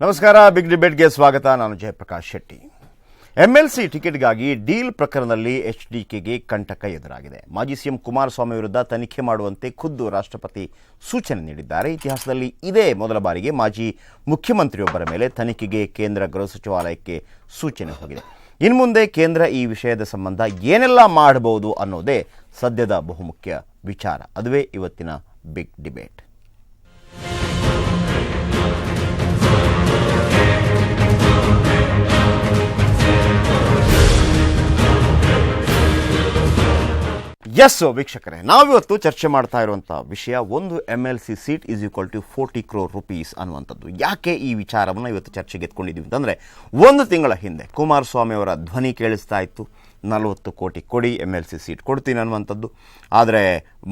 ನಮಸ್ಕಾರ ಬಿಗ್ ಡಿಬೇಟ್ಗೆ ಸ್ವಾಗತ. ನಾನು ಜಯಪ್ರಕಾಶ್ ಶೆಟ್ಟಿ. ಎಂಎಲ್ಸಿ ಟಿಕೆಟ್ಗಾಗಿ ಡೀಲ್ ಪ್ರಕರಣದಲ್ಲಿ ಎಚ್ ಡಿಕೆಗೆ ಕಂಟಕ ಎದುರಾಗಿದೆ. ಮಾಜಿ ಸಿಎಂ ಕುಮಾರಸ್ವಾಮಿ ವಿರುದ್ಧ ತನಿಖೆ ಮಾಡುವಂತೆ ಖುದ್ದು ರಾಷ್ಟ್ರಪತಿ ಸೂಚನೆ ನೀಡಿದ್ದಾರೆ. ಇತಿಹಾಸದಲ್ಲಿ ಇದೇ ಮೊದಲ ಬಾರಿಗೆ ಮಾಜಿ ಮುಖ್ಯಮಂತ್ರಿಯೊಬ್ಬರ ಮೇಲೆ ತನಿಖೆಗೆ ಕೇಂದ್ರ ಗೃಹ ಸಚಿವಾಲಯಕ್ಕೆ ಸೂಚನೆ ಹೋಗಿದೆ. ಇನ್ನು ಮುಂದೆ ಕೇಂದ್ರ ಈ ವಿಷಯದ ಸಂಬಂಧ ಏನೆಲ್ಲ ಮಾಡಬಹುದು ಅನ್ನೋದೇ ಸದ್ಯದ ಬಹುಮುಖ್ಯ ವಿಚಾರ. ಅದುವೇ ಇವತ್ತಿನ ಬಿಗ್ ಡಿಬೇಟ್ ಎಸ್ ವೀಕ್ಷಕರೇ, ನಾವಿವತ್ತು ಚರ್ಚೆ ಮಾಡ್ತಾ ಇರುವಂಥ ವಿಷಯ ಒಂದು M L C seat is equal to forty crore rupees ಅನ್ನುವಂಥದ್ದು. ಯಾಕೆ ಈ ವಿಚಾರವನ್ನು ಇವತ್ತು ಚರ್ಚೆಗೆ ಎತ್ಕೊಂಡಿದ್ದೀವಿ ಅಂತಂದರೆ, ಒಂದು ತಿಂಗಳ ಹಿಂದೆ ಕುಮಾರಸ್ವಾಮಿ ಅವರ ಧ್ವನಿ ಕೇಳಿಸ್ತಾ ಇತ್ತು. ನಲವತ್ತು ಕೋಟಿ ಕೊಡಿ ಎಂ ಎಲ್ ಸಿ ಸೀಟ್ ಕೊಡ್ತೀನಿ ಅನ್ನುವಂಥದ್ದು. ಆದರೆ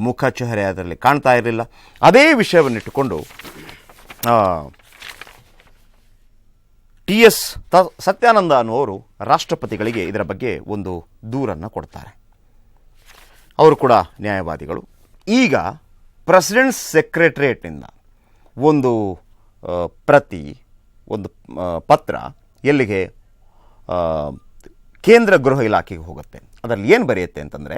ಮುಖ ಚೆಹರೆ ಅದರಲ್ಲಿ ಕಾಣ್ತಾ ಇರಲಿಲ್ಲ. ಅದೇ ವಿಷಯವನ್ನಿಟ್ಟುಕೊಂಡು ಟಿ ಎಸ್ ತ, ಸತ್ಯಾನಂದ ಅನ್ನುವರು ರಾಷ್ಟ್ರಪತಿಗಳಿಗೆ ಇದರ ಬಗ್ಗೆ ಒಂದು ದೂರನ್ನು ಕೊಡ್ತಾರೆ. ಅವರು ಕೂಡ ನ್ಯಾಯವಾದಿಗಳು ಈಗ ಪ್ರೆಸಿಡೆಂಟ್ಸ್ ಸೆಕ್ರೆಟ್ರಿಯೇಟ್ನಿಂದ ಒಂದು ಪ್ರತಿ, ಒಂದು ಪತ್ರ ಎಲ್ಲಿಗೆ ಕೇಂದ್ರ ಗೃಹ ಇಲಾಖೆಗೆ ಹೋಗುತ್ತೆ ಅದರಲ್ಲಿ ಏನು ಬರೆಯುತ್ತೆ ಅಂತಂದರೆ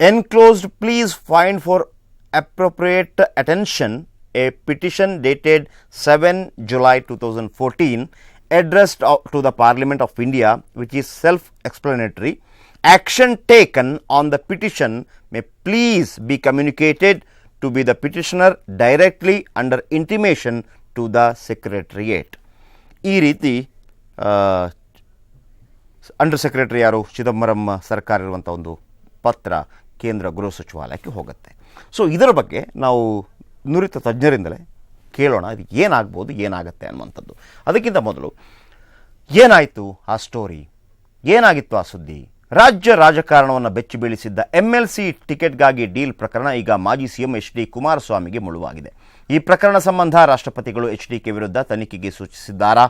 enclosed please find for appropriate attention a petition dated seven July two thousand fourteen addressed to the Parliament of India which is self explanatory. Action taken on the petition may please be communicated to be the petitioner directly under intimation to the Secretariat. ಈ ರೀತಿ under secretary ಯಾರು? ಚಿದಂಬರಂ ಸರ್ಕಾರ ಇರುವಂಥ ಒಂದು ಪತ್ರ ಕೇಂದ್ರ ಗೃಹ ಸಚಿವಾಲಯಕ್ಕೆ ಹೋಗುತ್ತೆ. ಸೊ ಇದರ ಬಗ್ಗೆ ನಾವು ನುರಿತ ತಜ್ಞರಿಂದಲೇ ಕೇಳೋಣ. ಅದು ಏನಾಗ್ಬೋದು, ಏನಾಗುತ್ತೆ ಅನ್ನುವಂಥದ್ದು. ಅದಕ್ಕಿಂತ ಮೊದಲು, ಏನಾಯಿತು ಆ ಸ್ಟೋರಿ ಏನಾಗಿತ್ತು ಆ ಸುದ್ದಿ? ರಾಜ್ಯ ರಾಜಕಾರಣವನ್ನು ಬೆಚ್ಚಿ ಬೀಳಿಸಿದ್ದ ಎಂಎಲ್ಸಿ ಟಿಕೆಟ್ಗಾಗಿ ಡೀಲ್ ಪ್ರಕರಣ ಈಗ ಮಾಜಿ ಸಿಎಂ ಎಚ್ ಡಿ ಕುಮಾರಸ್ವಾಮಿಗೆ ಮುಳುವಾಗಿದೆ. ಈ ಪ್ರಕರಣ ಸಂಬಂಧ ರಾಷ್ಟ್ರಪತಿಗಳು ಎಚ್ ಡಿ ಕೆ ವಿರುದ್ಧ ತನಿಖೆಗೆ ಸೂಚಿಸಿದ್ದಾರಾ?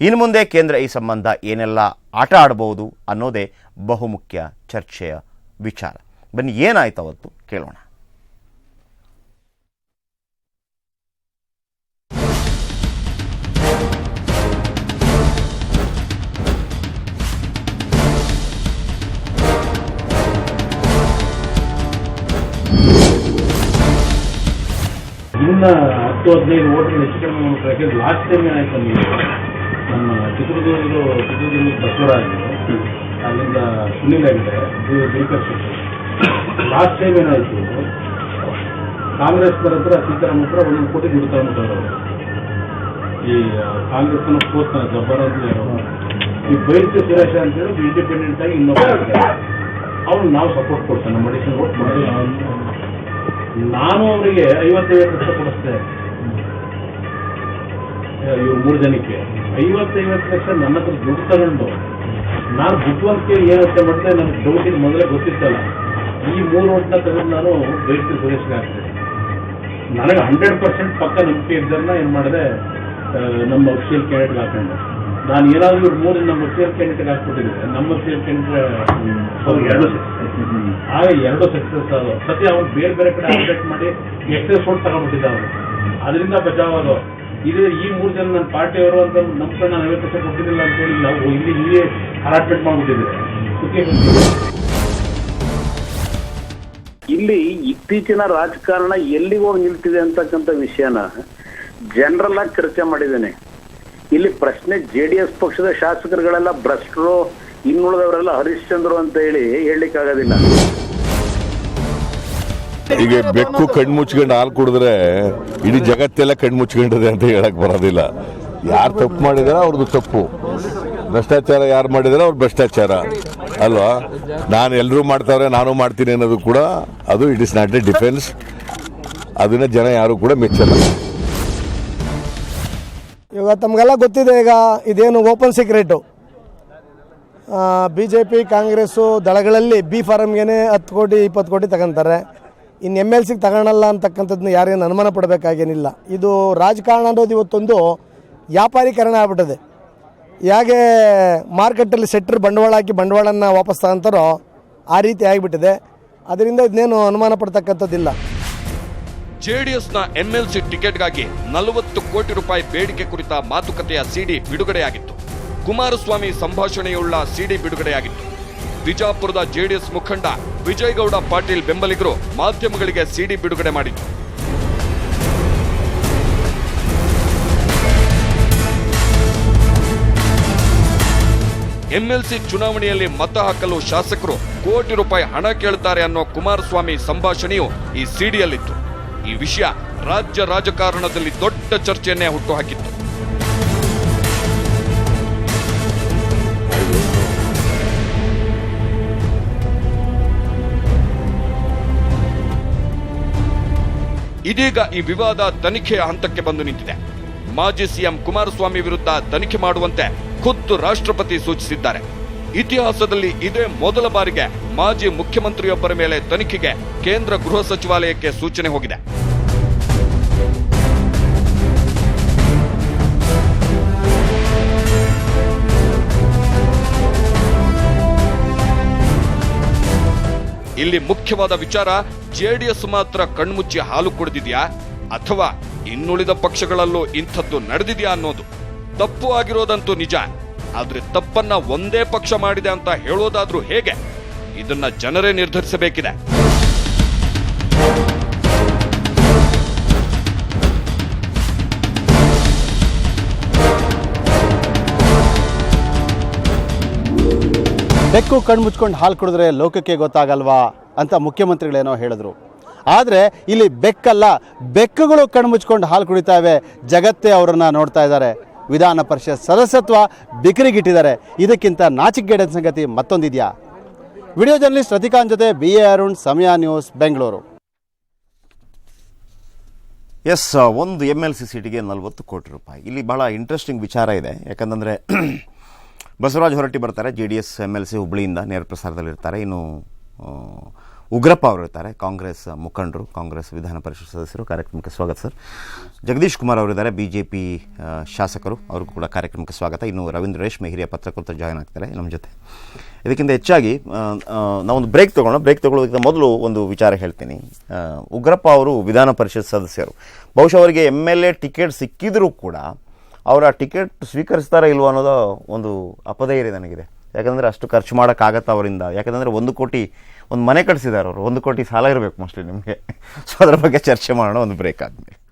ಇನ್ನು ಮುಂದೆ ಕೇಂದ್ರ ಈ ಸಂಬಂಧ ಏನೆಲ್ಲ ಆಟ ಆಡಬಹುದು ಅನ್ನೋದೇ ಬಹುಮುಖ್ಯ ಚರ್ಚೆಯ ವಿಚಾರ. ಬನ್ನಿ ಏನಾಯ್ತು ಅವತ್ತು ಕೇಳೋಣ. ಹತ್ತು ಹದಿನೈದು ಓಟ್ಗಳು ಹೆಚ್ಚು ಕಡಿಮೆ ಮಾಡ್ತಾರೆ ಯಾಕಂದ್ರೆ ಲಾಸ್ಟ್ ಟೈಮ್ ಏನಾಯ್ತು ನೀವು ನಮ್ಮ ಚಿತ್ರದುರ್ಗದ ಚಿತ್ರದುರ್ಗ ಬಸವರಾಜ್ ಅಲ್ಲಿಂದ ಸುನೀಲ್ ಆಗಿದೆ ಶೆಟ್ಟಿ. ಲಾಸ್ಟ್ ಟೈಮ್ ಏನಾಯ್ತು ಕಾಂಗ್ರೆಸ್ ಹತ್ರ ಸೀತಾರಾಮ್ ಹತ್ರ ಒಂದೊಂದು ಕೋಟಿ ಬಿಡ್ತಾ ಅವರು. ಈ ಕಾಂಗ್ರೆಸ್ನ ಪೋಸ್ಟ್ನ ಜಬ್ಬರ್ ಅಂತ. ಈ ಬೈರ್ತಿ ಸುರೇಶ ಅಂತೇಳಿ ಇಂಡಿಪೆಂಡೆಂಟ್ ಆಗಿ ಇನ್ನೊಬ್ಬ ಅವ್ರು ನಾವು ಸಪೋರ್ಟ್ ಕೊಡ್ತೇವೆ. ನಮ್ಮ ಓಟ್ ಮಾಡಿಲ್ಲ ನಾನು ಅವರಿಗೆ ಐವತ್ತೈವತ್ತು ಲಕ್ಷ ಕೊಡಿಸ್ದೆ. ಇವ್ರು ಮೂರು ಜನಕ್ಕೆ. ಐವತ್ತೈವತ್ತು ಲಕ್ಷ ನನ್ನ ಹತ್ರ ದುಡ್ಡು ತಗೊಂಡು. ನಾನು ಬುದ್ಧಿವಂತಿಕೆ ಏನಂತ ಮಾಡಿದ್ರೆ ಮಾಡಿದೆ, ನನಗೆ ಡೌಟಿನ ಮೊದಲೇ ಗೊತ್ತಿತ್ತಲ್ಲ. ಈ ಮೂರು ವರ್ಷ ತಗೊಂಡು ನಾನು ಬೈರ್ತಿ ಸುರೇಶ್ಗೆ ಆಗ್ತೇನೆ ನನಗೆ ಹಂಡ್ರೆಡ್ ಪರ್ಸೆಂಟ್ ಪಕ್ಕ ನಂಬಿಕೆ ಇದ್ದನ್ನ ಏನು ಮಾಡಿದೆ ನಮ್ಮ ಅಫಿಷಿಯಲ್ ಕ್ಯಾಂಡಿಡೇಟ್ಗೆ ಹಾಕೊಂಡೆ. ನಾನು ಏನಾದರೂ ಇವ್ರು ಮೂರು ನಮ್ಮ ಕ್ಯಾಂಡಿಡೇಟ್ಗೆ ಹಾಕ್ಬಿಟ್ಟಿದ್ದೆ ನಮ್ಮ ಸೇರ್ಕೊಂಡ್ರೆ ಕ್ಯಾಂಡಿಡೇಟ್ ಎರಡು ಆಗ ಎರಡು ಸಕ್ಸಸ್ ಅದು ಸತ್ಯ ಅವ್ನು ಬೇರೆ ಬೇರೆ ಕಡೆ ಅಪ್ಡೇಟ್ ಮಾಡಿ ಎಕ್ಸೆಸ್ ಫೋನ್ ತಗೊಂಡ್ಬಿಟ್ಟಿದ್ದ ಅವರು. ಅದರಿಂದ ಬಚಾವ್ ಅದು ಇದು ಈ ಮೂರು ಜನ ನನ್ನ ಪಾರ್ಟಿಯವರು ಅಂತ ನಮ್ಮ ನಾನು ಐವತ್ತು ಪರ್ಸೆಂಟ್ ಕೊಟ್ಟಿದ್ದಿಲ್ಲ ಅಂತ ಹೇಳಿ ನಾವು ಇಲ್ಲಿ ಇಲ್ಲಿ ಅಲಾಟ್ಮೆಂಟ್ ಮಾಡ್ಬಿಟ್ಟಿದ್ರೆ ಇಲ್ಲಿ ಇತ್ತೀಚಿನ ರಾಜಕಾರಣ ಎಲ್ಲಿಗೆ ಹೋಗಿ ನಿಲ್ತಿದೆ ಅಂತಕ್ಕಂಥ ವಿಷಯನ ಜನರಲ್ ಆಗಿ ಚರ್ಚೆ ಮಾಡಿದ್ದೇನೆ. ಇಲ್ಲಿ ಪ್ರಶ್ನೆ ಜೆ ಡಿ ಎಸ್ ಪಕ್ಷದ ಶಾಸಕರುಗಳೆಲ್ಲ ಭ್ರಷ್ಟರು, ಇನ್ನುಳಿದವರೆಲ್ಲ ಹರಿಶ್ಚಂದ್ರು ಅಂತ ಹೇಳಿ ಹೇಳಲಿಕ್ಕಾಗೋದಿಲ್ಲ. ಈಗ ಬೆಕ್ಕು ಕಣ್ಣು ಮುಚ್ಕೊಂಡು ಹಾಲು ಕುಡಿದ್ರೆ ಇಡೀ ಜಗತ್ತೆಲ್ಲ ಕಣ್ಣು ಮುಚ್ಕೊಂಡಿದೆ ಅಂತ ಹೇಳಕ್ ಬರೋದಿಲ್ಲ. ಯಾರು ತಪ್ಪು ಮಾಡಿದಾರ ಅವ್ರದ್ದು ತಪ್ಪು. ಭ್ರಷ್ಟಾಚಾರ ಯಾರು ಮಾಡಿದಾರೆ ಅವ್ರು ಭ್ರಷ್ಟಾಚಾರ. ಅಲ್ವಾ? ನಾನು ಎಲ್ಲರೂ ಮಾಡ್ತಾವ್ರೆ, ನಾನು ಮಾಡ್ತೀನಿ ಅನ್ನೋದು ಕೂಡ ಅದು it is not a defence ಅದನ್ನ ಜನ ಯಾರು ಕೂಡ ಮೆಚ್ಚಲ್ಲ. ಇವಾಗ ತಮಗೆಲ್ಲ ಗೊತ್ತಿದೆ ಈಗ ಇದೇನು open secret B J P Congress ದಳಗಳಲ್ಲಿ B ಫಾರಮ್ಗೆ ಹತ್ತು ಕೋಟಿ, ಇಪ್ಪತ್ತು ಕೋಟಿ ತಗೊಂತಾರೆ. ಇನ್ನು ಎಂ ಎಲ್ ಸಿಗೆ ತಗೊಳಲ್ಲ ಅಂತಕ್ಕಂಥದ್ದನ್ನ ಯಾರೇನು ಅನುಮಾನ ಪಡಬೇಕಾಗೇನಿಲ್ಲ. ಇದು ರಾಜಕಾರಣ ಅನ್ನೋದು ಇವತ್ತೊಂದು ವ್ಯಾಪಾರೀಕರಣ ಆಗ್ಬಿಟ್ಟಿದೆ. ಹೇಗೆ ಮಾರ್ಕೆಟಲ್ಲಿ ಸೆಟ್ರ್ ಬಂಡವಾಳ ಹಾಕಿ ಬಂಡವಾಳನ ವಾಪಸ್ ತಗೊಂತಾರೋ ಆ ರೀತಿ ಆಗಿಬಿಟ್ಟಿದೆ. ಅದರಿಂದ ಇದನ್ನೇನು ಅನುಮಾನ ಪಡ್ತಕ್ಕಂಥದ್ದಿಲ್ಲ. ಜೆಡಿಎಸ್ನ ಎಂಎಲ್ಸಿ ಟಿಕೆಟ್ಗಾಗಿ ನಲವತ್ತು ಕೋಟಿ ರೂಪಾಯಿ ಬೇಡಿಕೆ ಕುರಿತ ಮಾತುಕತೆಯ ಸಿಡಿ ಬಿಡುಗಡೆಯಾಗಿತ್ತು. ಕುಮಾರಸ್ವಾಮಿ ಸಂಭಾಷಣೆಯುಳ್ಳ ಸಿಡಿ ಬಿಡುಗಡೆಯಾಗಿತ್ತು. ಬಿಜಾಪುರದ ಜೆಡಿಎಸ್ ಮುಖಂಡ ವಿಜಯಗೌಡ ಪಾಟೀಲ್ ಬೆಂಬಲಿಗರು ಮಾಧ್ಯಮಗಳಿಗೆ ಸಿಡಿ ಬಿಡುಗಡೆ ಮಾಡಿತ್ತು ಎಂಎಲ್ಸಿ ಚುನಾವಣೆಯಲ್ಲಿ ಮತ ಹಾಕಲು ಶಾಸಕರು ಕೋಟಿ ರೂಪಾಯಿ ಹಣ ಕೇಳುತ್ತಾರೆ ಅನ್ನೋ ಕುಮಾರಸ್ವಾಮಿ ಸಂಭಾಷಣೆಯು ಈ ಸಿಡಿಯಲ್ಲಿತ್ತು. ಈ ವಿಷಯ ರಾಜ್ಯ ರಾಜಕಾರಣದಲ್ಲಿ ದೊಡ್ಡ ಚರ್ಚೆಯನ್ನೇ ಹುಟ್ಟುಹಾಕಿತ್ತು. ಇದೀಗ ಈ ವಿವಾದ ತನಿಖೆಯ ಹಂತಕ್ಕೆ ಬಂದು ನಿಂತಿದೆ. ಮಾಜಿ ಸಿಎಂ ಕುಮಾರಸ್ವಾಮಿ ವಿರುದ್ಧ ತನಿಖೆ ಮಾಡುವಂತೆ ಖುದ್ದು ರಾಷ್ಟ್ರಪತಿ ಸೂಚಿಸಿದ್ದಾರೆ. ಇತಿಹಾಸದಲ್ಲಿ ಇದೇ ಮೊದಲ ಬಾರಿಗೆ ಮಾಜಿ ಮುಖ್ಯಮಂತ್ರಿಯೊಬ್ಬರ ಮೇಲೆ ತನಿಖೆಗೆ ಕೇಂದ್ರ ಗೃಹ ಸಚಿವಾಲಯಕ್ಕೆ ಸೂಚನೆ ಹೋಗಿದೆ. ಇಲ್ಲಿ ಮುಖ್ಯವಾದ ವಿಚಾರ, ಜೆಡಿಎಸ್ ಮಾತ್ರ ಕಣ್ಮುಚ್ಚಿ ಹಾಲು ಕುಡಿದಿದೆಯಾ? ಅಥವಾ ಇನ್ನುಳಿದ ಪಕ್ಷಗಳಲ್ಲೂ ಇಂಥದ್ದು ನಡೆದಿದೆಯಾ ಅನ್ನೋದು? ತಪ್ಪು ಆಗಿರೋದಂತೂ ನಿಜ. ಆದ್ರೆ ತಪ್ಪನ್ನ ಒಂದೇ ಪಕ್ಷ ಮಾಡಿದೆ ಅಂತ ಹೇಳೋದಾದ್ರೂ ಹೇಗೆ? ಇದನ್ನ ಜನರೇ ನಿರ್ಧರಿಸಬೇಕಿದೆ. ಬೆಕ್ಕು ಕಣ್ಣು ಮುಚ್ಕೊಂಡು ಹಾಲು ಕುಡಿದ್ರೆ ಲೋಕಕ್ಕೆ ಗೊತ್ತಾಗಲ್ವಾ ಅಂತ ಮುಖ್ಯಮಂತ್ರಿಗಳೇನೋ ಹೇಳಿದ್ರು. ಆದರೆ ಇಲ್ಲಿ ಬೆಕ್ಕಲ್ಲ ಬೆಕ್ಕುಗಳು ಕಣ್ಮುಚ್ಕೊಂಡು ಹಾಲು ಕುಡಿತಾವೆ ಜಗತ್ತೇ ಅವರನ್ನು ನೋಡ್ತಾ ಇದ್ದಾರೆ. ವಿಧಾನ ಪರಿಷತ್ ಸದಸ್ಯತ್ವ ಬಿಕ್ರಿಗಿಟ್ಟಿದ್ದಾರೆ. ಇದಕ್ಕಿಂತ ನಾಚಿಕೆಗೇಡಿನ ಸಂಗತಿ ಮತ್ತೊಂದಿದೆಯಾ? ವಿಡಿಯೋ ಜರ್ನಲಿಸ್ಟ್ ರತಿಕಾಂತ್ ಜೊತೆ B A Arun, Samaya news, Bengaluru. Yes, ಒಂದು ಎಂ ಎಲ್ ಸಿ ಸೀಟಿಗೆ ನಲವತ್ತು ಕೋಟಿ ರೂಪಾಯಿ. ಇಲ್ಲಿ ಬಹಳ ಇಂಟ್ರೆಸ್ಟಿಂಗ್ ವಿಚಾರ ಇದೆ. ಯಾಕಂತಂದರೆ ಬಸವರಾಜ್ ಹೊರಟ್ಟಿ ಬರ್ತಾರೆ. J D S M L C ಹುಬ್ಳಿಯಿಂದ ನೇರ ಪ್ರಸಾರದಲ್ಲಿರ್ತಾರೆ. ಇನ್ನು ಉಗ್ರಪ್ಪ ಅವರು ಇರ್ತಾರೆ, ಕಾಂಗ್ರೆಸ್ ಮುಖಂಡರು, ಕಾಂಗ್ರೆಸ್ ವಿಧಾನ ಪರಿಷತ್ ಸದಸ್ಯರು. ಕಾರ್ಯಕ್ರಮಕ್ಕೆ ಸ್ವಾಗತ ಸರ್. ಜಗದೀಶ್ ಕುಮಾರ್ ಅವರಿದ್ದಾರೆ ಬಿ ಜೆ ಪಿ ಶಾಸಕರು. ಅವ್ರಿಗೂ ಕೂಡ ಕಾರ್ಯಕ್ರಮಕ್ಕೆ ಸ್ವಾಗತ. ಇನ್ನು ರವೀಂದ್ರ ರೇಷ್ಮೆ ಹಿರಿಯ ಪತ್ರಕರ್ತರು ಜಾಯ್ನ್ ಆಗ್ತಾರೆ ನಮ್ಮ ಜೊತೆ. ಇದಕ್ಕಿಂತ ಹೆಚ್ಚಾಗಿ ನಾವೊಂದು ಬ್ರೇಕ್ ತಗೊಳ್ಳೋಣ ಬ್ರೇಕ್ ತೊಗೊಳ್ಳೋದಕ್ಕಿಂತ ಮೊದಲು ಒಂದು ವಿಚಾರ ಹೇಳ್ತೀನಿ. ಉಗ್ರಪ್ಪ ಅವರು ವಿಧಾನ ಪರಿಷತ್ ಸದಸ್ಯರು. ಬಹುಶಃ ಅವರಿಗೆ ಎಂ ಎಲ್ ಎ ಟಿಕೆಟ್ ಸಿಕ್ಕಿದರೂ ಕೂಡ ಅವರ ಟಿಕೆಟ್ ಸ್ವೀಕರಿಸ್ತಾರಾ ಇಲ್ವೋ ಅನ್ನೋದು ಒಂದು ಅಪಧೈರ್ಯ ನನಗಿದೆ. ಯಾಕಂದರೆ ಅಷ್ಟು ಖರ್ಚು ಮಾಡೋಕ್ಕಾಗತ್ತೆ ಅವರಿಂದ. ಯಾಕಂದರೆ ಒಂದು ಕೋಟಿ ಒಂದು ಮನೆ ಕಟ್ಸಿದ್ದಾರೆ ಅವರು. ಒಂದು ಕೋಟಿ ಸಾಲ ಇರಬೇಕು ಮೋಸ್ಟ್ಲಿ ನಿಮಗೆ. ಸೊ ಅದರ ಬಗ್ಗೆ ಚರ್ಚೆ ಮಾಡೋಣ, ಒಂದು ಬ್ರೇಕ್ ಆದಮೇಲೆ.